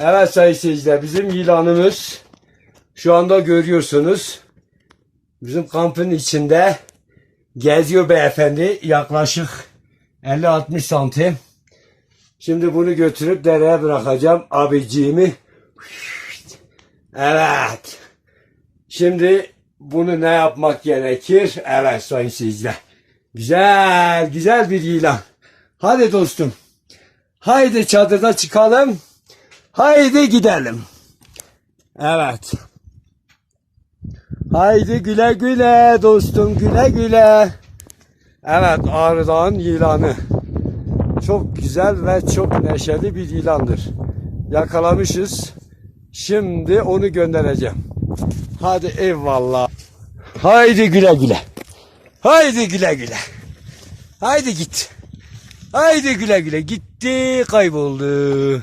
Evet sayın seyirciler bizim yılanımız şu anda görüyorsunuz. Bizim kampın içinde geziyor beyefendi yaklaşık 50-60 santim. Şimdi bunu götürüp dereye bırakacağım abiciğimi. Evet. Şimdi bunu ne yapmak gerekir? Evet sayın seyirciler. Güzel, güzel bir yılan. Hadi dostum. Haydi çadırda çıkalım. Haydi gidelim. Evet. Haydi güle güle dostum güle güle. Evet Ağrı yılanı. Çok güzel ve çok neşeli bir yılandır. Yakalamışız. Şimdi onu göndereceğim. Hadi eyvallah. Haydi güle güle. Haydi güle güle. Haydi git. Haydi güle güle. Gitti kayboldu.